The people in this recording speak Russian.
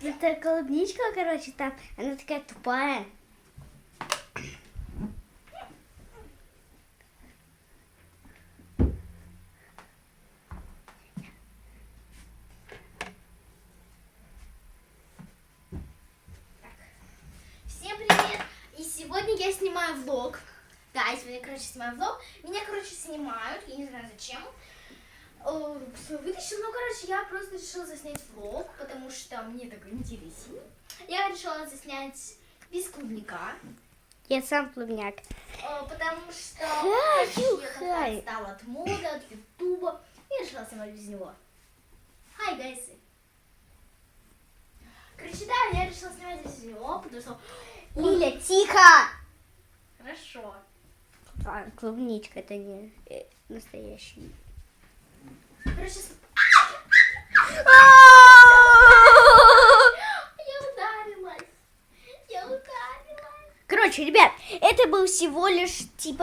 Это клубничка, короче, там. Она такая тупая. Сегодня я снимаю влог. Да, я сегодня, короче, снимаю влог. Меня, короче, снимают, я не знаю зачем. Э, вытащил, ну, короче, я просто решила заснять влог, потому что мне так интереснее. Я решила заснять без клубника, Я сам клубняк. э, потому что я отстала от моды, от ютуба, и решила снимать без него. Хай, гайсы. Короче, да, я решила снимать без него, потому что... Лиля, тихо! Хорошо. А, клубничка, это не э, настоящий. Короче, с- я ударилась. Я ударилась. Короче, ребят, это был всего лишь типа